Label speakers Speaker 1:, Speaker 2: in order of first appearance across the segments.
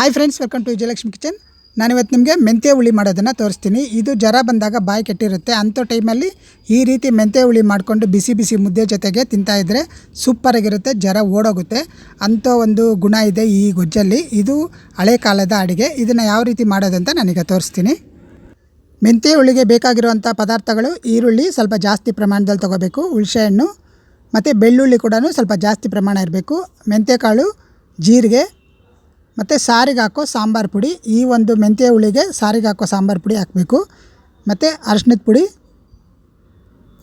Speaker 1: Hi friends welcome to Vijayalakshmi kitchen ನಾನಿವತ್ತು ನಿಮಗೆ ಮೆಂತ್ಯ ಹುಳಿ ಮಾಡೋದನ್ನು ತೋರಿಸ್ತೀನಿ. ಇದು ಜ್ವರ ಬಂದಾಗ ಬಾಯಿ ಕೆಟ್ಟಿರುತ್ತೆ. ಅಂಥ ಟೈಮಲ್ಲಿ ಈ ರೀತಿ ಮೆಂತ್ಯ ಹುಳಿ ಮಾಡಿಕೊಂಡು ಬಿಸಿ ಬಿಸಿ ಮುದ್ದೆ ಜೊತೆಗೆ ತಿಂತಾಯಿದ್ರೆ ಸೂಪರಾಗಿರುತ್ತೆ ಜ್ವರ ಓಡೋಗುತ್ತೆ. ಅಂಥ ಒಂದು ಗುಣ ಇದೆ ಈ ಗೊಜ್ಜಲ್ಲಿ. ಇದು ಹಳೆ ಕಾಲದ ಅಡುಗೆ. ಇದನ್ನು ಯಾವ ರೀತಿ ಮಾಡೋದಂತ ನಾನೀಗ ತೋರಿಸ್ತೀನಿ. ಮೆಂತ್ಯ ಹುಳಿಗೆ ಬೇಕಾಗಿರುವಂಥ ಪದಾರ್ಥಗಳು ಈರುಳ್ಳಿ ಸ್ವಲ್ಪ ಜಾಸ್ತಿ ಪ್ರಮಾಣದಲ್ಲಿ ತೊಗೋಬೇಕು. ಹುಣಸೆಹಣ್ಣು ಮತ್ತು ಬೆಳ್ಳುಳ್ಳಿ ಕೂಡ ಸ್ವಲ್ಪ ಜಾಸ್ತಿ ಪ್ರಮಾಣ ಇರಬೇಕು. ಮೆಂತ್ಯಕಾಳು, ಜೀರಿಗೆ ಮತ್ತು ಸಾರಿಗೆ ಹಾಕೋ ಸಾಂಬಾರು ಪುಡಿ. ಈ ಒಂದು ಮೆಂತ್ಯ ಹುಳಿಗೆ ಸಾರಿಗೆ ಹಾಕೋ ಸಾಂಬಾರು ಪುಡಿ ಹಾಕಬೇಕು. ಮತ್ತು ಅರಶಿನದ ಪುಡಿ.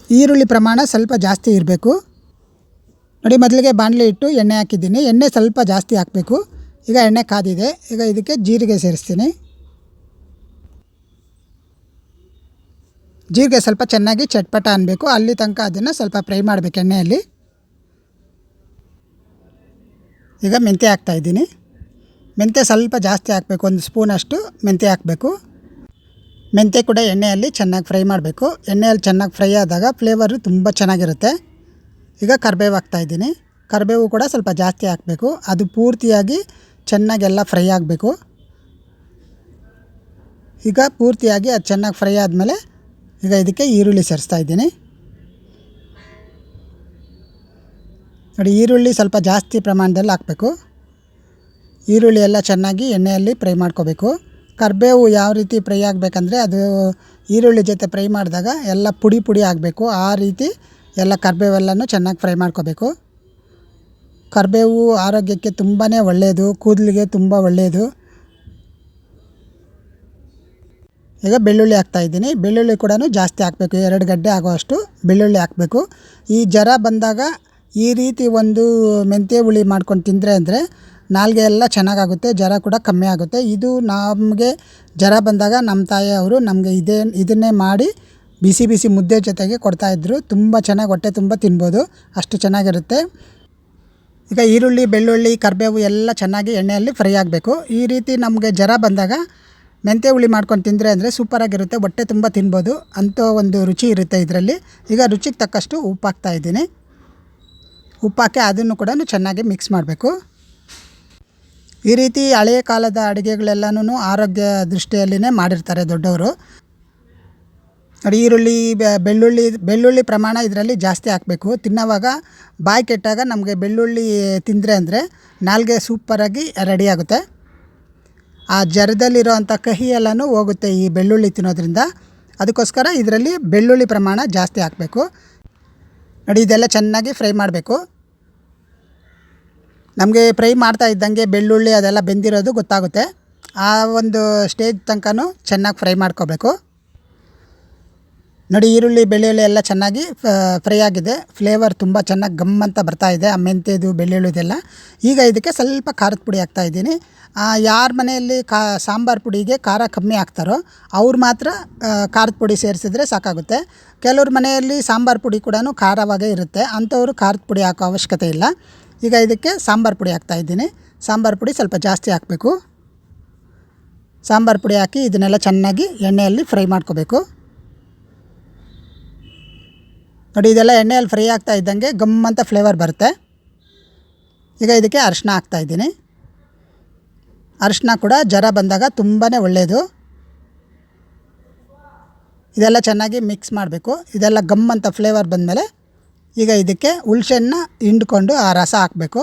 Speaker 1: ಈರುಳ್ಳಿ ಪ್ರಮಾಣ ಸ್ವಲ್ಪ ಜಾಸ್ತಿ ಇರಬೇಕು. ನೋಡಿ, ಮೊದಲಿಗೆ ಬಾಣಲೆ ಇಟ್ಟು ಎಣ್ಣೆ ಹಾಕಿದ್ದೀನಿ. ಎಣ್ಣೆ ಸ್ವಲ್ಪ ಜಾಸ್ತಿ ಹಾಕಬೇಕು. ಈಗ ಎಣ್ಣೆ ಕಾದಿದೆ. ಈಗ ಇದಕ್ಕೆ ಜೀರಿಗೆ ಸೇರಿಸ್ತೀನಿ. ಜೀರಿಗೆ ಸ್ವಲ್ಪ ಚೆನ್ನಾಗಿ ಚಟ್ಪಟ ಅನ್ನಬೇಕು ಅಲ್ಲಿ ತನಕ ಅದನ್ನು ಸ್ವಲ್ಪ ಫ್ರೈ ಮಾಡಬೇಕು ಎಣ್ಣೆಯಲ್ಲಿ. ಈಗ ಮೆಂತ್ಯ ಹಾಕ್ತಾಯಿದ್ದೀನಿ ಮೆಂತ್ಯ ಸ್ವಲ್ಪ ಜಾಸ್ತಿ ಹಾಕಬೇಕು, ಒಂದು ಸ್ಪೂನಷ್ಟು ಮೆಂತ್ಯ ಹಾಕಬೇಕು. ಮೆಂತ್ಯ ಕೂಡ ಎಣ್ಣೆಯಲ್ಲಿ ಚೆನ್ನಾಗಿ ಫ್ರೈ ಮಾಡಬೇಕು. ಎಣ್ಣೆಯಲ್ಲಿ ಚೆನ್ನಾಗಿ ಫ್ರೈ ಆದಾಗ ಫ್ಲೇವರು ತುಂಬ ಚೆನ್ನಾಗಿರುತ್ತೆ. ಈಗ ಕರಿಬೇವು ಹಾಕ್ತಾಯಿದ್ದೀನಿ ಕರಿಬೇವು ಕೂಡ ಸ್ವಲ್ಪ ಜಾಸ್ತಿ ಹಾಕಬೇಕು. ಅದು ಪೂರ್ತಿಯಾಗಿ ಚೆನ್ನಾಗೆಲ್ಲ ಫ್ರೈ ಆಗಬೇಕು. ಈಗ ಪೂರ್ತಿಯಾಗಿ ಅದು ಚೆನ್ನಾಗಿ ಫ್ರೈ ಆದಮೇಲೆ ಈಗ ಇದಕ್ಕೆ ಈರುಳ್ಳಿ ಸೇರಿಸ್ತಾ ಇದ್ದೀನಿ. ನೋಡಿ, ಈರುಳ್ಳಿ ಸ್ವಲ್ಪ ಜಾಸ್ತಿ ಪ್ರಮಾಣದಲ್ಲಿ ಹಾಕಬೇಕು. ಈರುಳ್ಳಿ ಎಲ್ಲ ಚೆನ್ನಾಗಿ ಎಣ್ಣೆಯಲ್ಲಿ ಫ್ರೈ ಮಾಡ್ಕೋಬೇಕು. ಕರಿಬೇವು ಯಾವ ರೀತಿ ಫ್ರೈ ಆಗಬೇಕಂದ್ರೆ ಅದು ಈರುಳ್ಳಿ ಜೊತೆ ಫ್ರೈ ಮಾಡಿದಾಗ ಎಲ್ಲ ಪುಡಿ ಪುಡಿ ಆಗಬೇಕು. ಆ ರೀತಿ ಎಲ್ಲ ಕರಿಬೇವೆಲ್ಲನೂ ಚೆನ್ನಾಗಿ ಫ್ರೈ ಮಾಡ್ಕೋಬೇಕು. ಕರಿಬೇವು ಆರೋಗ್ಯಕ್ಕೆ ತುಂಬಾ ಒಳ್ಳೆಯದು, ಕೂದಲಿಗೆ ತುಂಬ ಒಳ್ಳೆಯದು. ಈಗ ಬೆಳ್ಳುಳ್ಳಿ ಹಾಕ್ತಾಯಿದ್ದೀನಿ ಬೆಳ್ಳುಳ್ಳಿ ಕೂಡ ಜಾಸ್ತಿ ಹಾಕಬೇಕು. ಎರಡು ಗಡ್ಡೆ ಆಗೋಷ್ಟು ಬೆಳ್ಳುಳ್ಳಿ ಹಾಕಬೇಕು. ಈ ಜ್ವರ ಬಂದಾಗ ಈ ರೀತಿ ಒಂದು ಮೆಂತ್ಯ ಹುಳಿ ಮಾಡ್ಕೊಂಡು ತಿಂದರೆ ಅಂದರೆ ನಾಲಿಗೆ ಎಲ್ಲ ಚೆನ್ನಾಗಾಗುತ್ತೆ, ಜ್ವರ ಕೂಡ ಕಮ್ಮಿ ಆಗುತ್ತೆ. ಇದು ನಮಗೆ ಜ್ವರ ಬಂದಾಗ ನಮ್ಮ ತಾಯಿಯವರು ನಮಗೆ ಇದೇ, ಇದನ್ನೇ ಮಾಡಿ ಬಿಸಿ ಬಿಸಿ ಮುದ್ದೆ ಜೊತೆಗೆ ಕೊಡ್ತಾಯಿದ್ರು ತುಂಬ ಚೆನ್ನಾಗಿ ಹೊಟ್ಟೆ ತುಂಬ ತಿನ್ಬೋದು, ಅಷ್ಟು ಚೆನ್ನಾಗಿರುತ್ತೆ. ಈಗ ಈರುಳ್ಳಿ, ಬೆಳ್ಳುಳ್ಳಿ, ಕರಿಬೇವು ಎಲ್ಲ ಚೆನ್ನಾಗಿ ಎಣ್ಣೆಯಲ್ಲಿ ಫ್ರೈ ಆಗಬೇಕು. ಈ ರೀತಿ ನಮಗೆ ಜ್ವರ ಬಂದಾಗ ಮೆಂತ್ಯ ಹುಳಿ ಮಾಡ್ಕೊಂಡು ತಿಂದರೆ ಅಂದರೆ ಸೂಪರಾಗಿರುತ್ತೆ ಹೊಟ್ಟೆ ತುಂಬ ತಿನ್ಬೋದು. ಅಂತ ಒಂದು ರುಚಿ ಇರುತ್ತೆ ಇದರಲ್ಲಿ. ಈಗ ರುಚಿಗೆ ತಕ್ಕಷ್ಟು ಉಪ್ಪು ಹಾಕ್ತಾಯಿದ್ದೀನಿ ಉಪ್ಪು ಹಾಕಿ ಅದನ್ನು ಕೂಡ ಚೆನ್ನಾಗಿ ಮಿಕ್ಸ್ ಮಾಡಬೇಕು. ಈ ರೀತಿ ಹಳೆಯ ಕಾಲದ ಅಡುಗೆಗಳೆಲ್ಲನೂ ಆರೋಗ್ಯ ದೃಷ್ಟಿಯಲ್ಲಿನೇ ಮಾಡಿರ್ತಾರೆ ದೊಡ್ಡವರು. ನೋಡಿ, ಈರುಳ್ಳಿ ಬೆಳ್ಳುಳ್ಳಿ ಬೆಳ್ಳುಳ್ಳಿ ಪ್ರಮಾಣ ಇದರಲ್ಲಿ ಜಾಸ್ತಿ ಹಾಕಬೇಕು. ತಿನ್ನೋವಾಗ ಬಾಯಿ ಕೆಟ್ಟಾಗ ನಮಗೆ ಬೆಳ್ಳುಳ್ಳಿ ತಿಂದರೆ ಅಂದರೆ ನಾಲ್ಗೆ ಸೂಪರಾಗಿ ರೆಡಿ ಆಗುತ್ತೆ. ಆ ಜರದಲ್ಲಿರೋವಂಥ ಕಹಿ ಎಲ್ಲನೂ ಹೋಗುತ್ತೆ ಈ ಬೆಳ್ಳುಳ್ಳಿ ತಿನ್ನೋದ್ರಿಂದ. ಅದಕ್ಕೋಸ್ಕರ ಇದರಲ್ಲಿ ಬೆಳ್ಳುಳ್ಳಿ ಪ್ರಮಾಣ ಜಾಸ್ತಿ ಹಾಕಬೇಕು. ನೋಡಿ, ಇದೆಲ್ಲ ಚೆನ್ನಾಗಿ ಫ್ರೈ ಮಾಡಬೇಕು. ನಮಗೆ ಫ್ರೈ ಮಾಡ್ತಾ ಇದ್ದಂಗೆ ಬೆಳ್ಳುಳ್ಳಿ ಅದೆಲ್ಲ ಬೆಂದಿರೋದು ಗೊತ್ತಾಗುತ್ತೆ. ಆ ಒಂದು ಸ್ಟೇಜ್ ತನಕನೂ ಚೆನ್ನಾಗಿ ಫ್ರೈ ಮಾಡ್ಕೋಬೇಕು. ನೋಡಿ ಈರುಳ್ಳಿ ಬೆಳ್ಳುಳ್ಳಿ ಎಲ್ಲ ಚೆನ್ನಾಗಿ ಫ್ರೈ ಆಗಿದೆ. ಫ್ಲೇವರ್ ತುಂಬ ಚೆನ್ನಾಗಿ ಗಮ್ ಅಂತ ಬರ್ತಾ ಇದೆ ಆ ಮೆಂತ್ಯದು ಬೆಳ್ಳುಳ್ಳಿದೆಲ್ಲ ಈಗ ಇದಕ್ಕೆ ಸ್ವಲ್ಪ ಖಾರದ ಪುಡಿ ಹಾಕ್ತಾಯಿದ್ದೀನಿ ಯಾರ ಮನೆಯಲ್ಲಿ ಕಾ, ಸಾಂಬಾರು ಪುಡಿಗೆ ಖಾರ ಕಮ್ಮಿ ಹಾಕ್ತಾರೋ ಅವ್ರು ಮಾತ್ರ ಖಾರದ ಪುಡಿ ಸೇರಿಸಿದ್ರೆ ಸಾಕಾಗುತ್ತೆ. ಕೆಲವ್ರ ಮನೆಯಲ್ಲಿ ಸಾಂಬಾರು ಪುಡಿ ಕೂಡ ಖಾರವಾಗೇ ಇರುತ್ತೆ. ಅಂಥವರು ಖಾರದ ಪುಡಿ ಹಾಕೋ ಅವಶ್ಯಕತೆ ಇಲ್ಲ. ಈಗ ಇದಕ್ಕೆ ಸಾಂಬಾರು ಪುಡಿ ಹಾಕ್ತಾಯಿದ್ದೀನಿ ಸಾಂಬಾರು ಪುಡಿ ಸ್ವಲ್ಪ ಜಾಸ್ತಿ ಹಾಕಬೇಕು. ಸಾಂಬಾರು ಪುಡಿ ಹಾಕಿ ಇದನ್ನೆಲ್ಲ ಚೆನ್ನಾಗಿ ಎಣ್ಣೆಯಲ್ಲಿ ಫ್ರೈ ಮಾಡ್ಕೋಬೇಕು. ನೋಡಿ, ಇದೆಲ್ಲ ಎಣ್ಣೆಯಲ್ಲಿ ಫ್ರೈ ಆಗ್ತಾ ಇದ್ದಂಗೆ ಗಮ್ ಅಂತ ಫ್ಲೇವರ್ ಬರುತ್ತೆ. ಈಗ ಇದಕ್ಕೆ ಅರಿಶ್ಣ ಹಾಕ್ತಾ ಇದ್ದೀನಿ. ಅರಿಶಿನ ಕೂಡ ಜ್ವರ ಬಂದಾಗ ತುಂಬಾ ಒಳ್ಳೆಯದು ಇದೆಲ್ಲ ಚೆನ್ನಾಗಿ ಮಿಕ್ಸ್ ಮಾಡಬೇಕು. ಇದೆಲ್ಲ ಗಮ್ ಅಂತ ಫ್ಲೇವರ್ ಬಂದಮೇಲೆ ಈಗ ಇದಕ್ಕೆ ಹುಳ್ಸೆನ್ನ ಹಿಂಡ್ಕೊಂಡು ಆ ರಸ ಹಾಕಬೇಕು.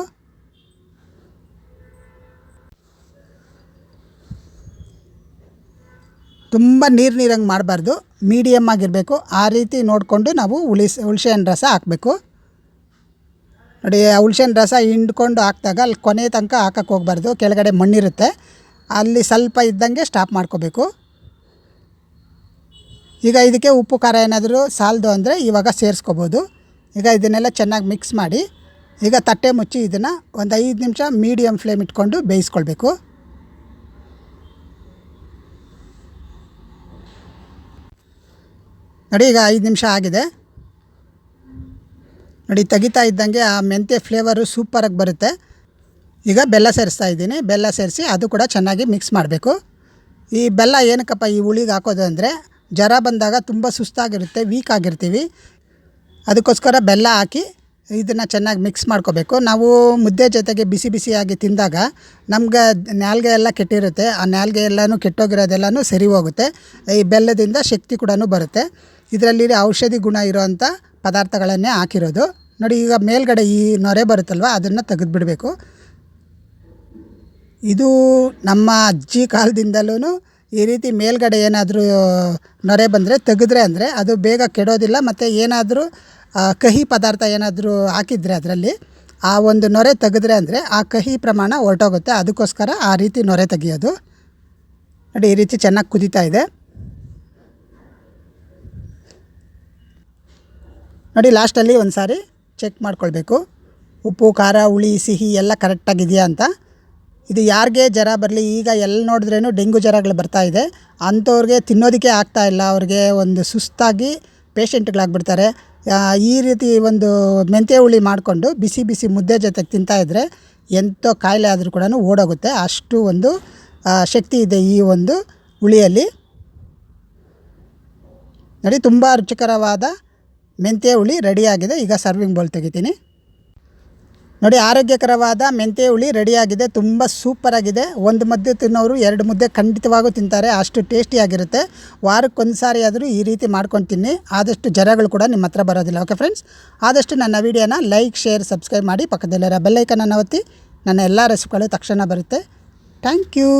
Speaker 1: ತುಂಬ ನೀರು ನೀರಂಗೆ ಮಾಡಬಾರ್ದು. ಮೀಡಿಯಮ್ ಆಗಿರಬೇಕು. ಆ ರೀತಿ ನೋಡಿಕೊಂಡು ನಾವು ಹುಳಿಸ್ ಹಣ್ಣು ರಸ ಹಾಕಬೇಕು. ನೋಡಿ, ಆ ರಸ ಹಿಂಡ್ಕೊಂಡು ಹಾಕಿದಾಗ ಅಲ್ಲಿ ಕೊನೆ ತನಕ ಹಾಕಕ್ಕೆ ಹೋಗ್ಬಾರ್ದು. ಕೆಳಗಡೆ ಮಣ್ಣಿರುತ್ತೆ. ಅಲ್ಲಿ ಸ್ವಲ್ಪ ಇದ್ದಂಗೆ ಸ್ಟಾಪ್ ಮಾಡ್ಕೋಬೇಕು. ಈಗ ಇದಕ್ಕೆ ಉಪ್ಪು ಖಾರ ಏನಾದರೂ ಸಾಲದು ಅಂದರೆ ಇವಾಗ ಸೇರಿಸ್ಕೋಬೋದು. ಈಗ ಇದನ್ನೆಲ್ಲ ಚೆನ್ನಾಗಿ ಮಿಕ್ಸ್ ಮಾಡಿ, ಈಗ ತಟ್ಟೆ ಮುಚ್ಚಿ ಇದನ್ನು ಒಂದು ಐದು ನಿಮಿಷ ಮೀಡಿಯಮ್ ಫ್ಲೇಮ್ ಇಟ್ಕೊಂಡು ಬೇಯಿಸ್ಕೊಳ್ಬೇಕು. ನೋಡಿ ಈಗ ಐದು ನಿಮಿಷ ಆಗಿದೆ. ನೋಡಿ ತೆಗಿತಾ ಇದ್ದಂಗೆ ಆ ಮೆಂತ್ಯ ಫ್ಲೇವರು ಸೂಪರಾಗಿ ಬರುತ್ತೆ. ಈಗ ಬೆಲ್ಲ ಸೇರಿಸ್ತಾ ಇದ್ದೀನಿ. ಬೆಲ್ಲ ಸೇರಿಸಿ ಅದು ಕೂಡ ಚೆನ್ನಾಗಿ ಮಿಕ್ಸ್ ಮಾಡಬೇಕು. ಈ ಬೆಲ್ಲ ಏನಕ್ಕಪ್ಪ ಈ ಹುಳಿಗೆ ಹಾಕೋದು ಅಂದರೆ, ಜ್ವರ ಬಂದಾಗ ತುಂಬ ಸುಸ್ತಾಗಿರುತ್ತೆ ವೀಕ್ ಆಗಿರ್ತೀವಿ. ಅದಕ್ಕೋಸ್ಕರ ಬೆಲ್ಲ ಹಾಕಿ ಇದನ್ನು ಚೆನ್ನಾಗಿ ಮಿಕ್ಸ್ ಮಾಡ್ಕೋಬೇಕು. ನಾವು ಮುದ್ದೆ ಜೊತೆಗೆ ಬಿಸಿ ಬಿಸಿಯಾಗಿ ತಿಂದಾಗ ನಮ್ಗೆ ನಾಲ್ಗೆ ಎಲ್ಲ ಕೆಟ್ಟಿರುತ್ತೆ. ಆ ನ್ಯಾಲ್ಗೆ ಎಲ್ಲನೂ ಕೆಟ್ಟೋಗಿರೋದೆಲ್ಲನೂ ಸರಿ ಹೋಗುತ್ತೆ. ಈ ಬೆಲ್ಲದಿಂದ ಶಕ್ತಿ ಕೂಡ ಬರುತ್ತೆ. ಇದರಲ್ಲಿ ಔಷಧಿ ಗುಣ ಇರೋವಂಥ ಪದಾರ್ಥಗಳನ್ನೇ ಹಾಕಿರೋದು. ನೋಡಿ, ಈಗ ಮೇಲ್ಗಡೆ ಈ ನೊರೆ ಬರುತ್ತಲ್ವ, ಅದನ್ನು ತೆಗೆದುಬಿಡಬೇಕು. ಇದು ನಮ್ಮ ಅಜ್ಜಿ ಕಾಲದಿಂದಲೂ ಈ ರೀತಿ ಮೇಲ್ಗಡೆ ಏನಾದರೂ ನೊರೆ ಬಂದರೆ ತೆಗೆದ್ರೆ ಅಂದರೆ ಅದು ಬೇಗ ಕೆಡೋದಿಲ್ಲ, ಮತ್ತು ಏನಾದರೂ ಕಹಿ ಪದಾರ್ಥ ಏನಾದರೂ ಹಾಕಿದರೆ ಅದರಲ್ಲಿ, ಆ ಒಂದು ನೊರೆ ತೆಗೆದ್ರೆ ಅಂದರೆ ಆ ಕಹಿ ಪ್ರಮಾಣ ಹೊರಟೋಗುತ್ತೆ. ಅದಕ್ಕೋಸ್ಕರ ಆ ರೀತಿ ನೊರೆ ತೆಗೆಯೋದು. ನೋಡಿ, ಈ ರೀತಿ ಚೆನ್ನಾಗಿ ಕುದೀತಾ ಇದೆ. ನೋಡಿ, ಲಾಸ್ಟಲ್ಲಿ ಒಂದು ಸಾರಿ ಚೆಕ್ ಮಾಡ್ಕೊಳ್ಬೇಕು. ಉಪ್ಪು, ಖಾರ, ಹುಳಿ, ಸಿಹಿ ಎಲ್ಲ ಕರೆಕ್ಟಾಗಿದೆಯಾ ಅಂತ. ಇದು ಯಾರಿಗೆ ಜ್ವರ ಬರಲಿ ಈಗ ಎಲ್ಲಿ ನೋಡಿದ್ರೇನು ಡೆಂಗ್ಯೂ ಜ್ವರಗಳು ಬರ್ತಾ ಇದೆ. ಅಂಥವ್ರಿಗೆ ತಿನ್ನೋದಕ್ಕೆ ಆಗ್ತಾ ಇಲ್ಲ. ಅವ್ರಿಗೆ ಒಂದು ಸುಸ್ತಾಗಿ ಪೇಷಂಟ್ಗಳಾಗ್ಬಿಡ್ತಾರೆ. ಆ, ಈ ರೀತಿ ಒಂದು ಮೆಂತ್ಯ ಹುಳಿ ಮಾಡಿಕೊಂಡು ಬಿಸಿ ಬಿಸಿ ಮುದ್ದೆ ಜೊತೆಗೆ ತಿಂತಾಯಿದ್ರೆ ಎಂಥ ಕಾಯಿಲೆ ಆದರೂ ಕೂಡ ಓಡೋಗುತ್ತೆ. ಅಷ್ಟು ಒಂದು ಶಕ್ತಿ ಇದೆ ಈ ಒಂದು ಹುಳಿಯಲ್ಲಿ. ನೋಡಿ ತುಂಬ ರುಚಿಕರವಾದ ಮೆಂತ್ಯ ಹುಳಿ ರೆಡಿಯಾಗಿದೆ. ಈಗ ಸರ್ವಿಂಗ್ ಬೌಲ್ ತೆಗಿತೀನಿ. ನೋಡಿ, ಆರೋಗ್ಯಕರವಾದ ಮೆಂತ್ಯ ಹುಳಿ ರೆಡಿಯಾಗಿದೆ. ತುಂಬ ಸೂಪರಾಗಿದೆ ಒಂದು ಮುದ್ದೆ ತಿನ್ನೋರು ಎರಡು ಮುದ್ದೆ ಖಂಡಿತವಾಗೂ ತಿಂತಾರೆ. ಅಷ್ಟು ಟೇಸ್ಟಿಯಾಗಿರುತ್ತೆ ವಾರಕ್ಕೊಂದು ಸಾರಿ ಆದರೂ ಈ ರೀತಿ ಮಾಡ್ಕೊಂಡು ತಿನ್ನಿ ಆದಷ್ಟು ಜರಗಳು ಕೂಡ ನಿಮ್ಮ ಹತ್ರ ಬರೋದಿಲ್ಲ. ಓಕೆ ಫ್ರೆಂಡ್ಸ್ ಆದಷ್ಟು ನನ್ನ ವೀಡಿಯೋನ ಲೈಕ್ ಶೇರ್ ಸಬ್ಸ್ಕ್ರೈಬ್ ಮಾಡಿ ಪಕ್ಕದಲ್ಲಿರೋ ಬೆಲ್ಲೈಕನನ್ನು ಒತ್ತಿ. ನನ್ನ ಎಲ್ಲ ರೆಸಿಪಿಗಳು ತಕ್ಷಣ ಬರುತ್ತೆ. Thank you